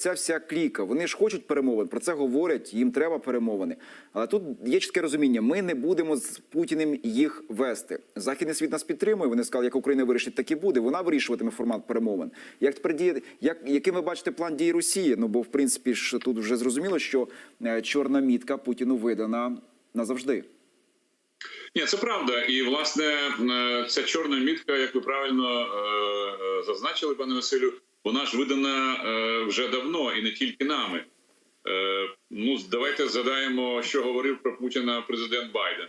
Ця вся кліка, вони ж хочуть перемовин, про це говорять, їм треба перемовини. Але тут є чітке розуміння: ми не будемо з Путіним їх вести. Західний світ нас підтримує. Вони сказали, як Україна вирішить, так і буде. Вона вирішуватиме формат перемовин. Як тепер діє, як яким ви бачите план дії Росії? Ну бо в принципі ж тут вже зрозуміло, що е, чорна мітка Путіну видана назавжди. Ні, це правда, і власне е, ця чорна мітка, як ви правильно е, зазначили, пане Василю, вона ж видана е, вже давно і не тільки нами. Е, Ну, давайте згадаємо, що говорив про Путіна президент Байден.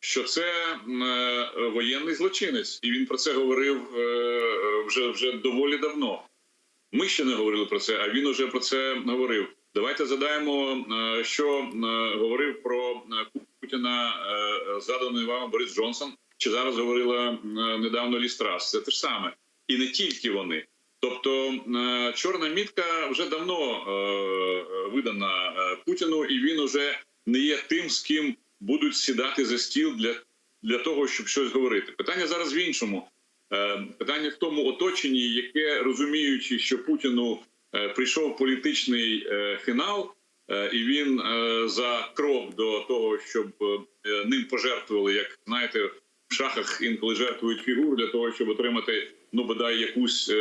Що це е, воєнний злочинець, і він про це говорив вже вже доволі давно. Ми ще не говорили про це, а він уже про це говорив. Давайте задаємо, що говорив про Путіна заданий вами Борис Джонсон, чи зараз говорила недавно Лі Страс. Це те ж саме, і не тільки вони. Тобто е, чорна мітка вже давно е, е, видана Путіну, і він уже не є тим, з ким будуть сідати за стіл для, для того, щоб щось говорити. Питання зараз в іншому. Питання в тому оточенні, яке розуміючи, що Путіну прийшов політичний фінал, і він за крок до того, щоб ним пожертвували, як знаєте, в шахах інколи жертвують фігуру для того, щоб отримати ну бодай якусь,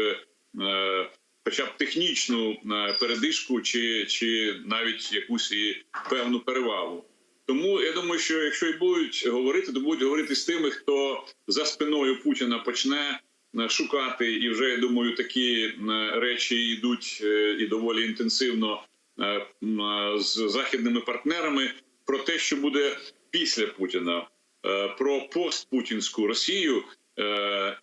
хоча б технічну е, передишку, чи, чи навіть якусь і певну перевагу. Тому я думаю, що якщо і будуть говорити, то будуть говорити з тими, хто за спиною Путіна почне е, шукати, і вже я думаю, такі е, речі йдуть е, і доволі інтенсивно е, е, з західними партнерами про те, що буде після Путіна, е, про постпутінську Росію е,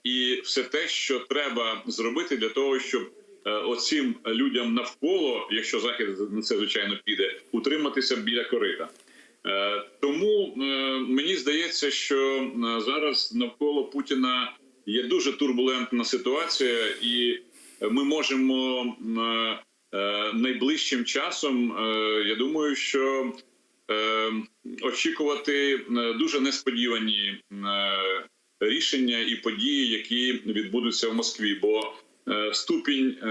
і все те, що треба зробити для того, щоб е, оцим людям навколо, якщо захід на це звичайно піде, утриматися біля корита. Е, Тому е, мені здається, що е, зараз навколо Путіна є дуже турбулентна ситуація, і ми можемо е, е, найближчим часом, е, я думаю, що е, очікувати е, дуже несподівані е, рішення і події, які відбудуться в Москві. Бо е, ступінь е,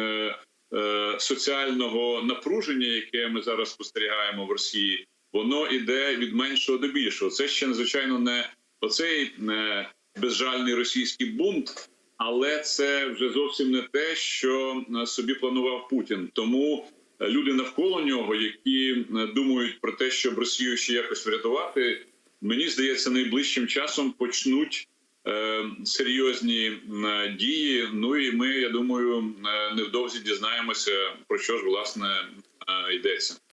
е, соціального напруження, яке ми зараз спостерігаємо в Росії, воно іде від меншого до більшого. Це ще надзвичайно не оцей безжальний російський бунт, але це вже зовсім не те, що собі планував Путін. Тому люди навколо нього, які думають про те, щоб Росію ще якось врятувати, мені здається, найближчим часом почнуть. Е, Серйозні дії. Ну і ми, я думаю, е, невдовзі дізнаємося про що ж власне е, йдеться.